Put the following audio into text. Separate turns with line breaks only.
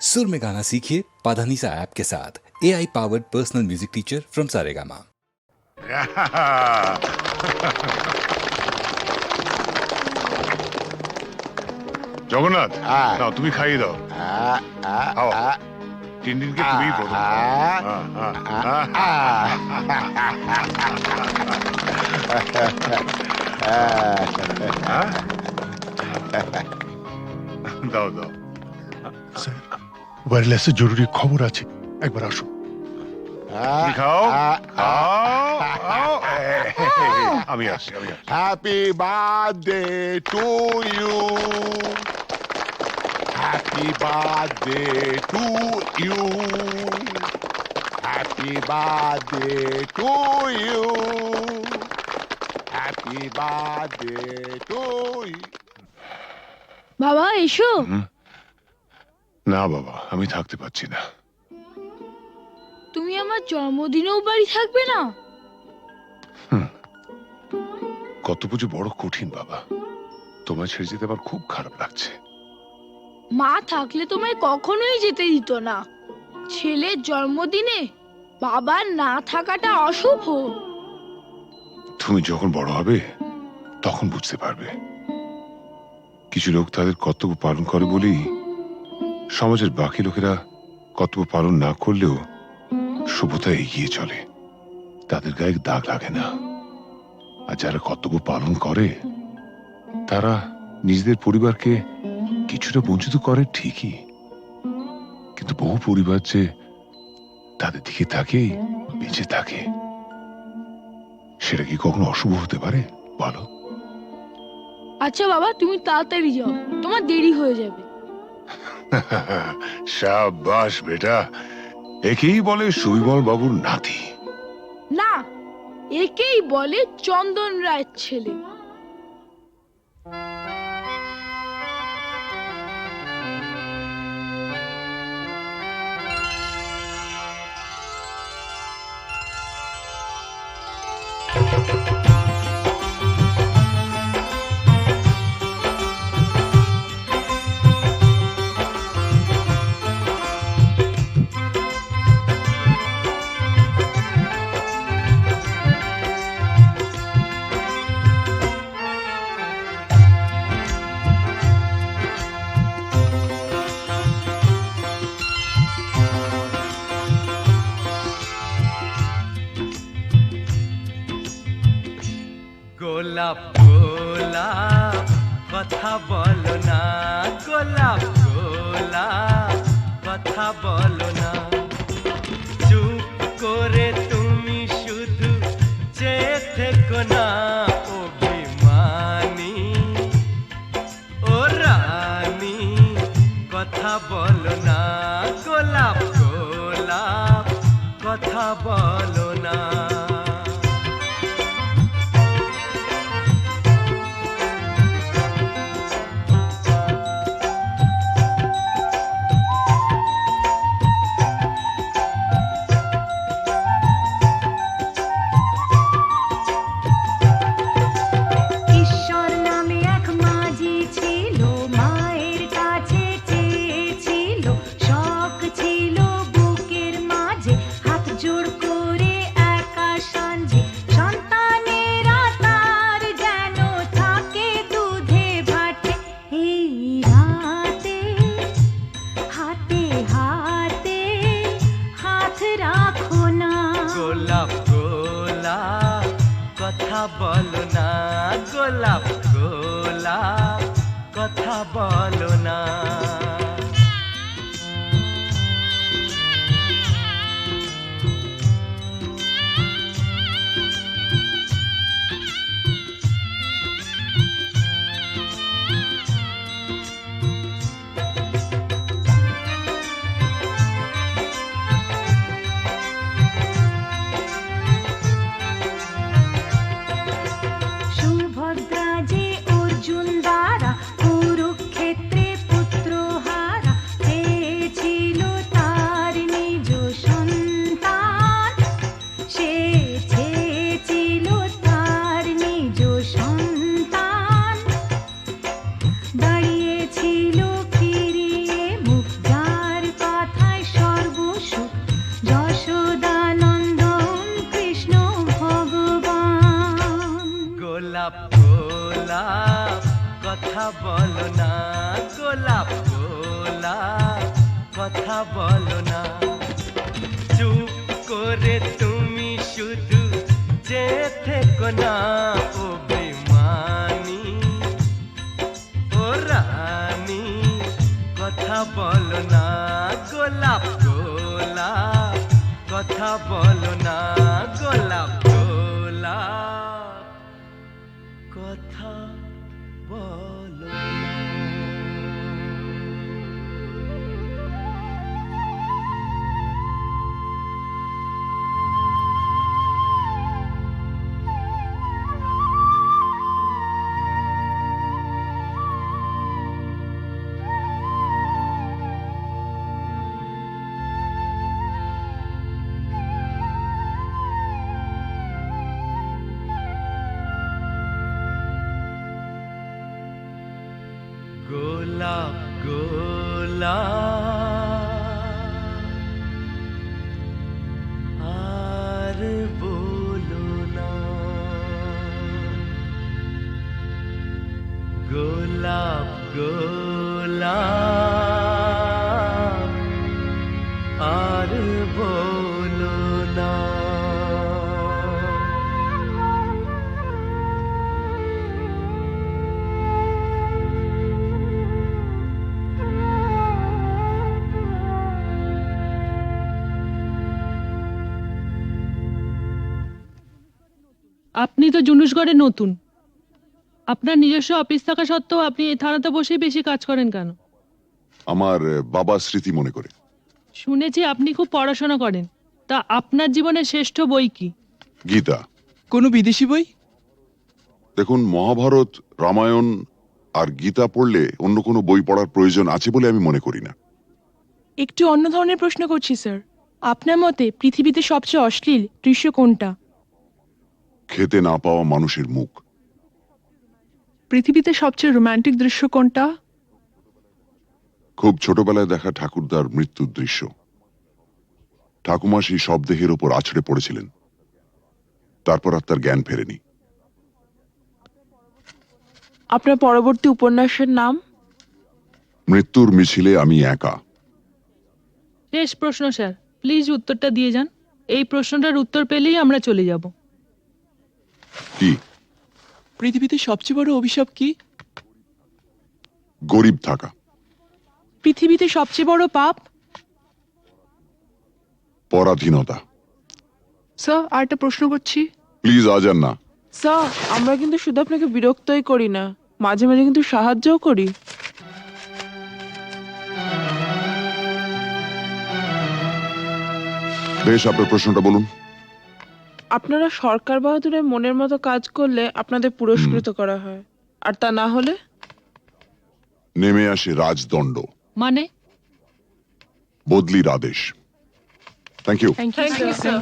सुर में गाना सीखिए पाधानीसा ऐप के साथ A I powered personal music teacher from Saregama
Jagannath
হ্যাঁ।
নাও তুমি খাইয়ে দাও খাও টিনটিনকে তুমি প্রথম খাও। হ্যাঁ, হ্যাঁ, হ্যাঁ। হ্যাঁ? দাও দাও
স্যার ওয়্যারলেসে জরুরি খবর আছে। একবার আসো।
তুমি খাও? খাও? খাও এই, আমি আসছি আমি আসছি
happy birthday to you happy birthday to you happy birthday to you happy birthday to you
বাবা এসো।
না বাবা আমি থাকতে পারছি না।
তুমি আমার জন্মদিনেও বাড়ি থাকবে না?
কত পুজো বড় কঠিন বাবা। তোমায় ছেড়ে যেতে আমার খুব খারাপ লাগছে।
মা থাকলে তোমায় কখনোই যেতে দিত না। ছেলের জন্মদিনে বাবার না থাকাটা অশুভ।
তুমি যখন বড় হবে তখন বুঝতে পারবে। কিছু লোক তাদের কর্তব্য পালন করে বলেই সমাজের বাকি লোকেরা কর্তব্য পালন না করলেও শুভতা এগিয়ে চলে। তাদের গায়ে দাগ লাগে না। আর যারা কর্তব্য পালন করে, তারা নিজেদের পরিবারকে কিছুটা বঞ্চিত করে ঠিকই। কিন্তু বহু পরিবার যে তাদের দিকে তাকেই বেঁচে থাকে। সেটা কি কখনো অশুভ হতে পারে? বলো।
আচ্ছা বাবা, তুমি তাড়াতাড়ি যাও। তোমার দেরি হয়ে যাবে।
সাবাস বেটা। একেই বলে সুবিমল বাবুর নাতি।
না একেই বলে চন্দন রায়ের ছেলে।
বলো না গোলাপ গোলাপ কথা বলো না চুপ করে তুমি শুধু চেয়ে থেকো না, অভিমানী। ও কথা বলো না গোলাপ গোলাপ কথা বলো গোলাপ গোলাপ কথা বলো না গোলাপ গোলাপ কথা বলো না। বলো না, গোলাপ গোলাপ, কথা বলো না। চুপ করে তুমি শুধু যে থেকো না ও বেমানি ও রানী, কথা বলো না, গোলাপ গোলাপ, কথা বলো না গোলাপ গোলাপ গোলাপ গোলাপ আর বলো না গোলাপ গোলাপ
আপনি তো জুনুসগড়ে নতুন। আপনার নিজস্ব অফিস থাকা সত্ত্বেও আপনি এই থানাতে বসেই বেশি কাজ করেন কেন?
আমার বাবা স্মৃতি মনে করে।
শুনেছি আপনি খুব পড়াশোনা করেন। তা আপনার জীবনের শ্রেষ্ঠ বই কি?
গীতা।
কোনো বিদেশি বই?
দেখুন মহাভারত রামায়ণ আর গীতা পড়লে অন্য কোনো বই পড়ার প্রয়োজন আছে বলে আমি মনে করি না।
একটু অন্য ধরনের প্রশ্ন করছি স্যার। আপনার মতে পৃথিবীতে সবচেয়ে অশ্লীল দৃশ্য কোনটা?
খেতে না পাওয়া মানুষের মুখ।
পৃথিবীতে সবচেয়ে রোমান্টিক দৃশ্য কোনটা?
খুব ছোটবেলায় দেখা ঠাকুরদার মৃত্যুর দৃশ্য। ঠাকুমা সেই শবদেহের ওপর আছড়ে পড়েছিলেন। তারপর আর তার জ্ঞান ফেরেনি।
আপনার পরবর্তী উপন্যাসের নাম?
মৃত্যুর মিছিলে আমি একা।
শেষ প্রশ্ন স্যার। প্লিজ উত্তরটা দিয়ে যান। এই প্রশ্নটার উত্তর পেলেই আমরা চলে যাব।
কি?
পৃথিবীতে সবচেয়ে বড় অভিশাপ কি?
গরিব থাকা।
পৃথিবীতে সবচেয়ে বড় পাপ?
পরাধীনতা।
স্যার আর একটা প্রশ্ন করছি।
প্লিজ আজ আর না।
স্যার আমরা কিন্তু শুধু আপনাকে বিরক্তই করি না মাঝে মাঝে কিন্তু সাহায্যও করি।
বেশ আপনার প্রশ্নটা বলুন।
আপনারা সরকার বাহাদুরের মনের মতো কাজ করলে আপনাদের পুরস্কৃত করা হয়। আর তা না হলে?
নেমে আসে রাজদণ্ড।
মানে?
বদলির আদেশ। Thank you
thank you sir